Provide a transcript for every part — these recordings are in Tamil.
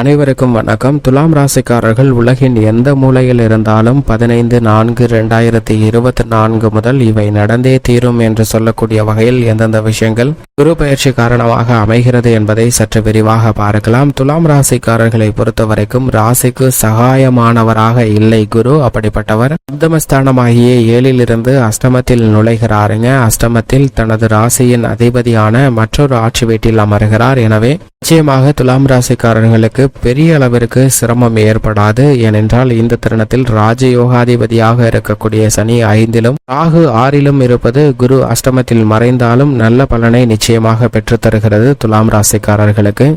அனைவருக்கும் வணக்கம். துலாம் ராசிக்காரர்கள் உலகின் எந்த மூலையில் இருந்தாலும் பதினைந்து நான்கு ரெண்டாயிரத்தி இருபத்தி நான்கு முதல் இவை நடந்தே தீரும் என்று சொல்லக்கூடிய வகையில் எந்தெந்த விஷயங்கள் குரு பயிற்சி காரணமாக அமைகிறது என்பதை சற்று விரிவாக பார்க்கலாம். துலாம் ராசிக்காரர்களை பொறுத்தவரைக்கும் ராசிக்கு சகாயமானவராக இல்லை குரு. அப்படிப்பட்டவர் அப்தமஸ்தானமாகிய ஏழிலிருந்து அஷ்டமத்தில் நுழைகிறாருங்க. அஷ்டமத்தில் தனது ராசியின் அதிபதியான மற்றொரு ஆட்சி வீட்டில் அமர்கிறார். எனவே நிச்சயமாக துலாம் ராசிக்காரர்களுக்கு பெரிய அளவிற்கு சிரமம் ஏற்படாது. ஏனென்றால் இந்த தருணத்தில் ராஜயோகாதிபதியாக இருக்கக்கூடிய சனி ஐந்திலும் ராகு ஆறிலும் இருப்பது குரு அஷ்டமத்தில் மறைந்தாலும் நல்ல பலனை நிச்சயமாக பெற்றுத் தருகிறது துலாம் ராசிக்காரர்களுக்கு.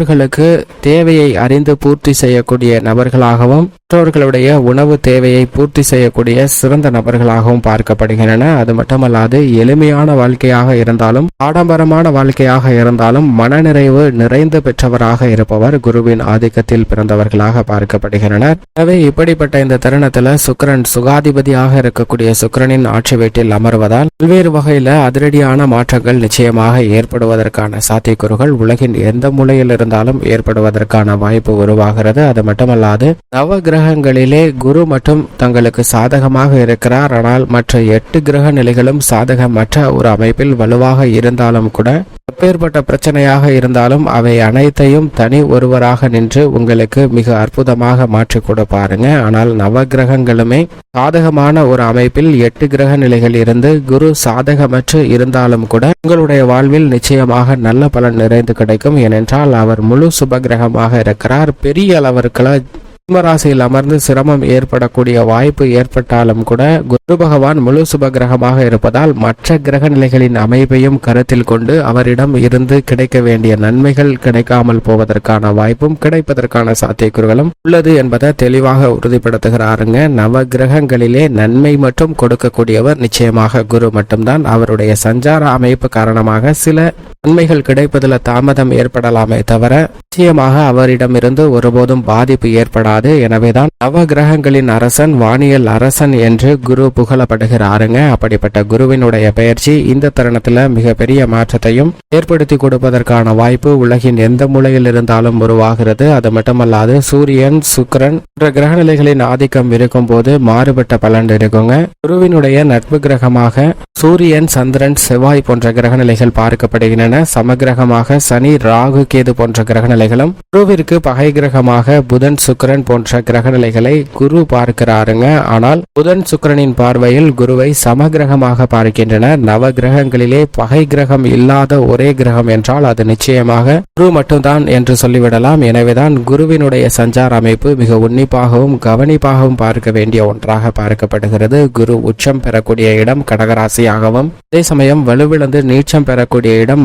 மற்றவர்களுக்கு தேவையை அறிந்து பூர்த்தி செய்யக்கூடிய நபர்களாகவும் மற்றவர்களுடைய உணவு தேவையை பூர்த்தி செய்யக்கூடிய சிறந்த நபர்களாகவும் பார்க்கப்படுகின்றன. அது மட்டுமல்லாது எளிமையான வாழ்க்கையாக இருந்தாலும் ஆடம்பரமான வாழ்க்கையாக இருந்தாலும் மனநிறைவு நிறைந்து பெற்றவராக இருப்பவர் குருவின் ஆதிக்கத்தில் பிறந்தவர்களாக பார்க்கப்படுகின்றனர். எனவே இப்படிப்பட்ட இந்த தருணத்துல சுக்கிரன் சுகாதிபதியாக இருக்கக்கூடிய சுக்கிரனின் ஆட்சி வீட்டில் அமர்வதால் பல்வேறு வகையில அதிரடியான மாற்றங்கள் நிச்சயமாக ஏற்படுவதற்கான சாத்தியக்கூறுகள் உலகின் எந்த மூலையில் இருந்தாலும் ஏற்படுவதற்கான வாய்ப்பு உருவாகிறது. அது மட்டுமல்லாது நவ கிரகங்களிலே குரு மட்டும் தங்களுக்கு சாதகமாக இருக்கிறார். ஆனால் மற்ற எட்டு கிரக நிலைகளும் சாதகமற்ற ஒரு அமைப்பில் வலுவாக இருந்தாலும் கூட எப்பேற்பட்ட பிரச்சனையாக இருந்தாலும் அவை அனைத்தையும் தனி ஒருவராக நின்று உங்களுக்கு மிக அற்புதமாக மாற்றி கொடுப்பாருங்க ஆனால் நவ கிரகங்களுமே சாதகமான ஒரு அமைப்பில் எட்டு கிரக நிலைகள் இருந்து குரு சாதகமற்று இருந்தாலும் கூட உங்களுடைய வாழ்வில் நிச்சயமாக நல்ல பலன் நிறைந்து கிடைக்கும். ஏனென்றால் அவர் முழு சுப கிரகமாக இருக்கிறார். பெரிய அளவிற்குள்ள கும்பராசியில் அமர்ந்து சிரமம் ஏற்படக்கூடிய வாய்ப்பு ஏற்பட்டாலும் கூட குரு பகவான் முழு சுப கிரகமாக இருப்பதால் மற்ற கிரக நிலைகளின் அமைப்பையும் கருத்தில் கொண்டு அவரிடம் இருந்து கிடைக்க வேண்டிய நன்மைகள் கிடைக்காமல் போவதற்கான வாய்ப்பும் கிடைப்பதற்கான சாத்தியக்கூறுகளும் உள்ளது என்பதை தெளிவாக உறுதிப்படுத்துகிறாருங்க. நவ கிரகங்களிலே நன்மை மட்டும் கொடுக்கக்கூடியவர் நிச்சயமாக குரு மட்டும்தான். அவருடைய சஞ்சார அமைப்பு காரணமாக சில நன்மைகள் கிடைப்பதில் தாமதம் ஏற்படலாமே தவிர நிச்சயமாக அவரிடமிருந்து ஒருபோதும் பாதிப்பு ஏற்படாது. எனவேதான் நவ கிரகங்களின் அரசன் வானியல் அரசன் என்று குரு புகழப்படுகிறாருங்க. அப்படிப்பட்ட குருவினுடைய பெயர்ச்சி இந்த தருணத்துல மிகப்பெரிய மாற்றத்தையும் ஏற்படுத்தி கொடுப்பதற்கான வாய்ப்பு உலகின் எந்த மூலையில் இருந்தாலும் உருவாகிறது. அது மட்டுமல்லாது சூரியன் சுக்கரன் போன்ற கிரகநிலைகளின் ஆதிக்கம் இருக்கும் போது மாறுபட்ட பலன் இருக்குங்க. குருவினுடைய நட்பு கிரகமாக சூரியன் சந்திரன் செவ்வாய் போன்ற கிரகநிலைகள் பார்க்கப்படுகின்றன. என சமகிரகமாக சனி ராகு கேது போன்ற கிரகநிலைகளும் குருவிற்கு பகை கிரகமாக புதன் சுக்கரன் போன்ற கிரகநிலைகளை குரு பார்க்கிறாருங்க. ஆனால் புதன் சுக்கரனின் பார்வையில் குருவை சமகிரகமாக பார்க்கின்றன. நவ கிரகங்களிலே பகை கிரகம் இல்லாத ஒரே கிரகம் என்றால் அது நிச்சயமாக குரு மட்டும்தான் என்று சொல்லிவிடலாம். எனவேதான் குருவினுடைய சஞ்சார அமைப்பு மிக உன்னிப்பாகவும் கவனிப்பாகவும் பார்க்க வேண்டிய ஒன்றாக பார்க்கப்படுகிறது. குரு உச்சம் பெறக்கூடிய இடம் கடகராசியாகவும் அதே சமயம் வலுவிழந்து நீச்சம் பெறக்கூடிய இடம்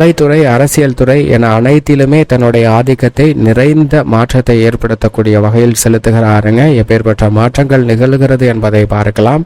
கலைத்துறை அரசியல் துறை என அனைத்திலுமே தன்னுடைய ஆதிக்கத்தை நிறைந்த மாற்றத்தை ஏற்படுத்தக்கூடிய வகையில் செலுத்துகிறாருங்க. எப்பேற்பட்ட மாற்றங்கள் நிகழ்கிறது என்பதை பார்க்கலாம்.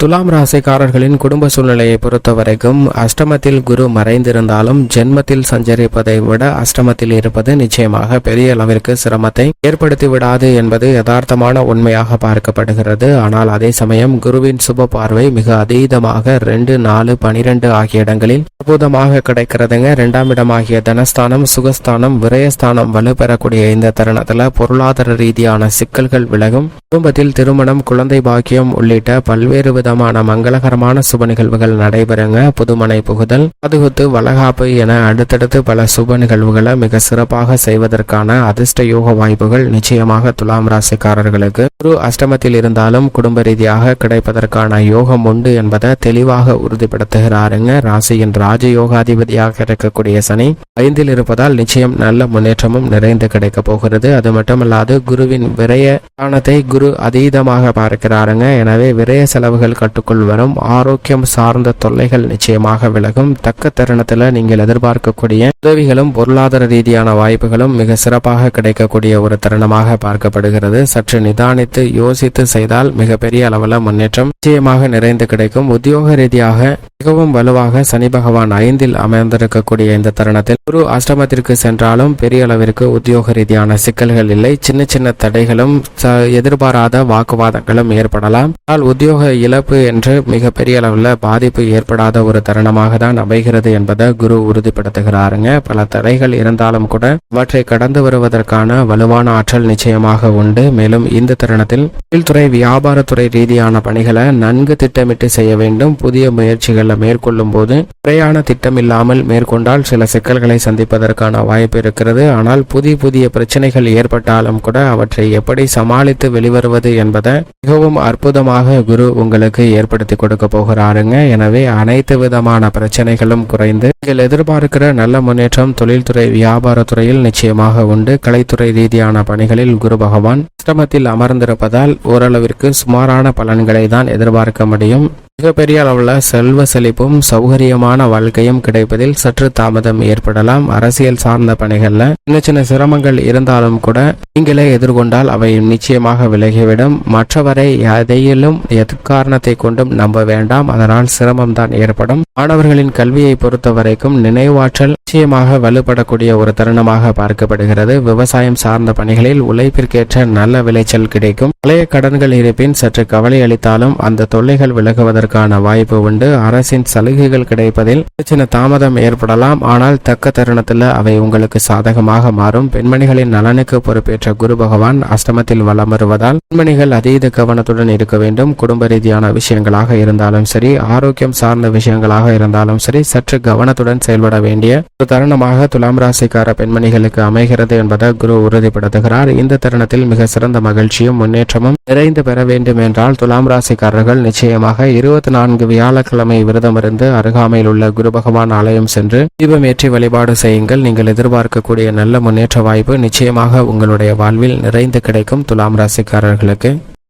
துலாம் ராசிக்காரர்களின் குடும்ப சூழ்நிலையை பொறுத்த வரைக்கும் அஷ்டமத்தில் குரு மறைந்திருந்தாலும் ஜென்மத்தில் சஞ்சரிப்பதை விட அஷ்டமத்தில் இருப்பது நிச்சயமாக பெரிய அளவிற்கு சிரமத்தை ஏற்படுத்தி விடாது என்பது யதார்த்தமான உண்மையாக பார்க்கப்படுகிறது. ஆனால் அதே சமயம் குருவின் சுப பார்வை மிக அதீதமாக ரெண்டு நாலு பனிரெண்டு ஆகிய இடங்களில் அற்புதமாக கிடைக்கிறதுங்க. இரண்டாம் இடமாகிய தனஸ்தானம் சுகஸ்தானம் விரயஸ்தானம் வலுப்பெறக்கூடிய இந்த தருணத்துல பொருளாதார ரீதியான சிக்கல்கள் விலகும். குடும்பத்தில் திருமணம் குழந்தை பாக்கியம் உள்ளிட்ட பல்வேறு விதமான மங்களகரமான சுப நிகழ்வுகள் நடைபெறுங்க. புதுமனை புகுதல் அதுகுத்து வளகாப்பு என அடுத்தடுத்து பல சுப நிகழ்வுகளை மிக சிறப்பாக செய்வதற்கான அதிர்ஷ்ட யோக வாய்ப்புகள் நிச்சயமாக துலாம் ராசிக்காரர்களுக்கு. குரு அஷ்டமத்தில் இருந்தாலும் குடும்ப ரீதியாக கிடைப்பதற்கான யோகம் உண்டு என்பதை தெளிவாக உறுதிப்படுத்துகிறாருங்க. ராசியின் ராஜயோகாதிபதியாக இருக்கக்கூடிய சனி ஐந்தில் இருப்பதால் நிச்சயம் நல்ல முன்னேற்றமும் நிறைந்து கிடைக்க போகிறது. அது மட்டுமல்லாது குருவின் விரய ஸ்தானத்தை குரு அதீதமாக பார்க்கிறாருங்க. எனவே விரய செலவுகள் கட்டுக்குள் வரும். ஆரோக்கியம் சார்ந்த தொல்லைகள் நிச்சயமாக விலகும். தக்க தருணத்தில் நீங்கள் எதிர்பார்க்கக்கூடிய உதவிகளும் பொருளாதார ரீதியான வாய்ப்புகளும் மிக சிறப்பாக கிடைக்கக்கூடிய ஒரு தருணமாக பார்க்கப்படுகிறது. சற்று நிதானித்து யோசித்து செய்தால் மிகப்பெரிய அளவில் முன்னேற்றம் நிச்சயமாக நிறைந்து கிடைக்கும். உத்தியோக ரீதியாக மிகவும் வலுவாக சனி பகவான் ஐந்தில் அமர்ந்திருக்கக்கூடிய இந்த தருணத்தில் குரு அஷ்டமத்திற்கு சென்றாலும் பெரிய அளவிற்கு உத்தியோக ரீதியான சிக்கல்கள் இல்லை. சின்ன சின்ன தடைகளும் ச- எதிர்பாராத வாக்குவாதங்களும் ஏற்படலாம். ஆனால் உத்தியோக இழப்பு என்று மிக பெரிய அளவில் பாதிப்பு ஏற்படாத ஒரு தருணமாக தான் அமைகிறது என்பதை குரு உறுதிப்படுத்துகிறாருங்க. பல தடைகள் இருந்தாலும் கூட அவற்றை கடந்து வருவதற்கான வலுவான ஆற்றல் நிச்சயமாக உண்டு. மேலும் இந்த தருணத்தில் தொழில்துறை வியாபாரத்துறை ரீதியான பணிகளை நன்கு திட்டமிட்டு செய்ய வேண்டும். புதிய முயற்சிகளை மேற்கொள்ளும் போது முறையான திட்டம் இல்லாமல் மேற்கொண்டால் சில சிக்கல்களை சந்திப்பதற்கான வாய்ப்பு இருக்கிறது. ஆனால் புதிய புதிய பிரச்சனைகள் ஏற்பட்டாலும் கூட அவற்றை எப்படி சமாளித்து வெளிவருவது என்பதை மிகவும் அற்புதமாக குரு உங்களுக்கு ஏற்படுத்தி கொடுக்க போகிறாருங்க. எனவே அனைத்து விதமான பிரச்சனைகளும் குறைந்து நீங்கள் எதிர்பார்க்கிற நல்ல முன்னேற்றம் தொழில்துறை வியாபாரத்துறையில் நிச்சயமாக உண்டு. கலைத்துறை ரீதியான பணிகளில் குரு பகவான் அஷ்டமத்தில் அமர்ந்திருப்பதால் ஓரளவிற்கு சுமாரான பலன்களை தான் எதிர்பார்க்க முடியும். மிகப்பெரிய அளவில் செல்வ செழிப்பும் சௌகரியமான வாழ்க்கையும் கிடைப்பதில் சற்று தாமதம் ஏற்படலாம். அரசியல் சார்ந்த பணிகளில் சின்ன சின்ன சிரமங்கள் இருந்தாலும் கூட நீங்களே எதிர்கொண்டால் அவை நிச்சயமாக விலகிவிடும். மற்றவரை எதையிலும் எக்காரணத்தை கொண்டும் நம்ப வேண்டாம். அதனால் சிரமம் தான் ஏற்படும். மாணவர்களின் கல்வியை பொறுத்த வரைக்கும் நினைவாற்றல் நிச்சயமாக வலுப்படக்கூடிய ஒரு தருணமாக பார்க்கப்படுகிறது. விவசாயம் சார்ந்த பணிகளில் உழைப்பிற்கேற்ற நல்ல விளைச்சல் கிடைக்கும். பழைய கடன்கள் இருப்பின் சற்று கவலை அளித்தாலும் அந்த தொல்லைகள் விலகுவதற்கு கிடைப்பதற்கான வாய்ப்பு உண்டு. அரசின் சலுகைகள் கிடைப்பதில் சின்ன தாமதம் ஏற்படலாம். ஆனால் தக்க தருணத்தில் அவை உங்களுக்கு சாதகமாக மாறும். பெண்மணிகளின் நலனுக்கு பொறுப்பேற்ற குரு பகவான் அஷ்டமத்தில் வலம் வருவதால் பெண்மணிகள் அதீத கவனத்துடன் இருக்க வேண்டும். குடும்ப ரீதியான விஷயங்களாக இருந்தாலும் சரி ஆரோக்கியம் சார்ந்த விஷயங்களாக இருந்தாலும் சரி சற்று கவனத்துடன் செயல்பட வேண்டிய ஒரு தருணமாக துலாம் ராசிக்கார பெண்மணிகளுக்கு அமைகிறது என்பதை குரு உறுதிப்படுத்துகிறார். இந்த தருணத்தில் மிக சிறந்த மகிழ்ச்சியும் முன்னேற்றமும் நிறைந்து பெற வேண்டும் என்றால் துலாம் ராசிக்காரர்கள் நிச்சயமாக இருபத்தி நான்கு வியாழக்கிழமை விரதமிருந்து அருகாமையில் உள்ள குரு பகவான் ஆலயம் சென்று தீபமேற்றி வழிபாடு செய்யுங்கள். நீங்கள் எதிர்பார்க்கக்கூடிய நல்ல முன்னேற்ற வாய்ப்பு நிச்சயமாக உங்களுடைய வாழ்வில் நிறைந்து கிடைக்கும். துலாம் ராசிக்காரர்களுக்கு